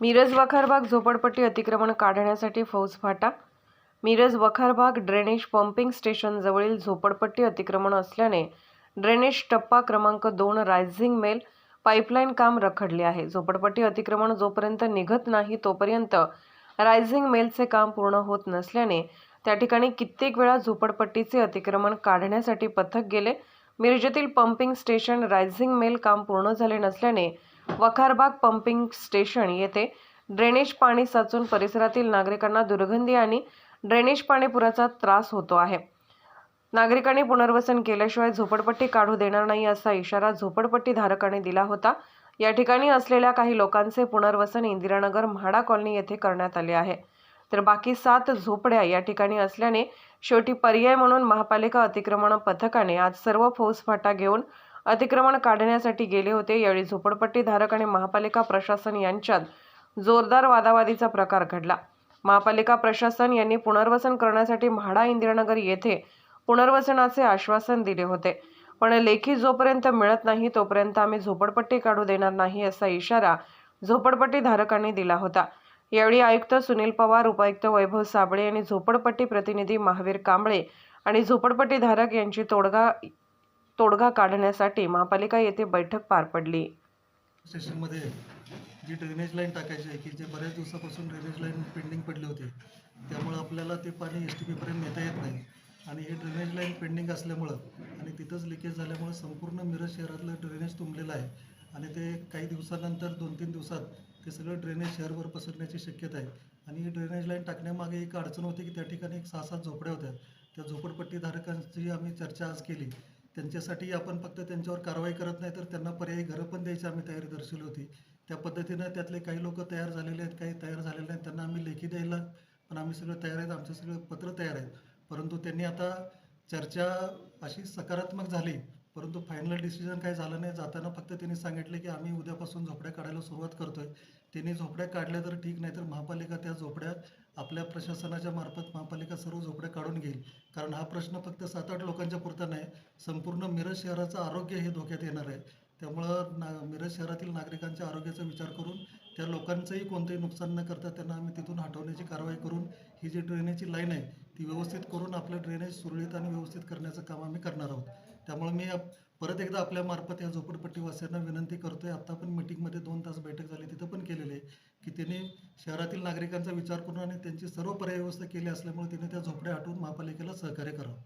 मिरज वखारबाग झोपडपट्टी अतिक्रमण काढण्यासाठी फौजफाटा मिरज वखारबाग ड्रेनेज पंपिंग स्टेशनजवळील झोपडपट्टी अतिक्रमण असल्याने ड्रेनेज टप्पा क्रमांक दोन रायझिंग मेल पाईपलाईन काम रखडले आहे. झोपडपट्टी अतिक्रमण जोपर्यंत निघत नाही तोपर्यंत रायझिंग मेलचे काम पूर्ण होत नसल्याने त्या ठिकाणी कित्येक वेळा झोपडपट्टीचे अतिक्रमण काढण्यासाठी पथक गेले. मिरजेतील पंपिंग स्टेशन रायझिंग मेल काम पूर्ण झाले नसल्याने वखारबाग पंपिंग स्टेशन येथे ड्रेनेज पाणी साचून परिसरातील नागरिकांना दुर्गंधी आणि ड्रेनेज पाणीपुराचा त्रास होतो आहे. नागरिकांनी पुनर्वसन केल्याशिवाय झोपडपट्टी काढू देणार नाही असा इशारा झोपडपट्टी धारकाने दिला होता. या ठिकाणी असलेल्या काही लोकांचे पुनर्वसन इंदिरानगर म्हाडा कॉलनी येथे करण्यात आले आहे. तर बाकी सात झोपड्या या ठिकाणी असल्याने शेवटी पर्याय म्हणून महापालिका अतिक्रमण पथकाने आज सर्व फौजफाटा घेऊन अतिक्रमण काढण्यासाठी गेले होते. यावेळी झोपडपट्टीधारक आणि महापालिका प्रशासन यांच्यात जोरदार वादावादीचा प्रकार घडला. महापालिका प्रशासन यांनी पुनर्वसन करण्यासाठी म्हाडा इंदिरानगर येथे पुनर्वसनाचे आश्वासन दिले होते. पण लेखी जोपर्यंत मिळत नाही तोपर्यंत आम्ही झोपडपट्टी काढू देणार नाही असा इशारा झोपडपट्टी धारकांनी दिला होता. यावेळी आयुक्त सुनील पवार उपायुक्त वैभव साबळे आणि झोपडपट्टी प्रतिनिधी महावीर कांबळे आणि झोपडपट्टी धारक यांची तोडगा तोडगा काढण्यासाठी महापालिका येथे बैठक पार पडली. स्टेशनमध्ये जी ड्रेनेज लाईन टाकायची आहे की जे बऱ्याच दिवसापासून ड्रेनेज लाईन पेंडिंग पडली होती त्यामुळं आपल्याला ते पाणी एस टी पीपर्यंत नेता येत नाही. आणि हे ड्रेनेज लाईन पेंडिंग असल्यामुळं आणि तिथंच लिकेज झाल्यामुळं संपूर्ण मिरज शहरातलं ड्रेनेज तुंबलेलं आहे. आणि ते काही दिवसानंतर दोन तीन दिवसात ते सगळं ड्रेनेज शहरभर पसरण्याची शक्यता आहे. आणि ही ड्रेनेज लाईन टाकण्यामागे एक अडचण होती की त्या ठिकाणी एक सहा सात झोपड्या होत्या. त्या झोपडपट्टीधारकांची आम्ही चर्चा आज केली. त्यांच्यासाठी आपण फक्त त्यांच्यावर कारवाई करत नाही तर त्यांना पर्यायी घरं पण द्यायची आम्ही तयारी दर्शवली होती. त्या पद्धतीनं त्यातले काही लोक तयार झालेले आहेत काही तयार झालेले नाहीत. त्यांना आम्ही लेखी द्यायला पण आम्ही सगळं तयार आहेत आमचं सगळं पत्र तयार आहे परंतु त्यांनी आता चर्चा अशी सकारात्मक झाली परंतु फायनल डिसिजन काही झालं नाही जाताना फक्त त्यांनी सांगितले की आम्ही उद्यापासून झोपड्या काढायला सुरुवात करतोय. त्यांनी झोपड्या काढल्या तर ठीक नाही तर महापालिका त्या झोपड्या आपल्या प्रशासनाच्या मार्फत महापालिका सर्व झोपड्या काढून घेईल. कारण हा प्रश्न फक्त सात आठ लोकांच्या पुरता नाही संपूर्ण मिरज शहराचं आरोग्य हे धोक्यात येणार आहे. त्यामुळं ना मिरज शहरातील नागरिकांच्या आरोग्याचा विचार करून त्या लोकांचंही कोणतंही नुकसान न करता त्यांना आम्ही तिथून हटवण्याची कारवाई करून ही जी ड्रेनेजची लाईन आहे ती व्यवस्थित करून आपलं ड्रेनेज सुरळीत आणि व्यवस्थित करण्याचं काम आम्ही करणार आहोत. त्यामुळे मी परत एकदा आपल्या मार्फत या झोपडपट्टीवासियांना विनंती करतो आहे आत्ता पण मिटिंगमध्ये दोन तास बैठक झाली तिथं पण केलेली आहे की त्यांनी शहरातील नागरिकांचा विचार करून आणि त्यांची सर्व पर्याय व्यवस्था केली असल्यामुळे त्यांनी त्या झोपड्या हटवून महापालिकेला सहकार्य करावं.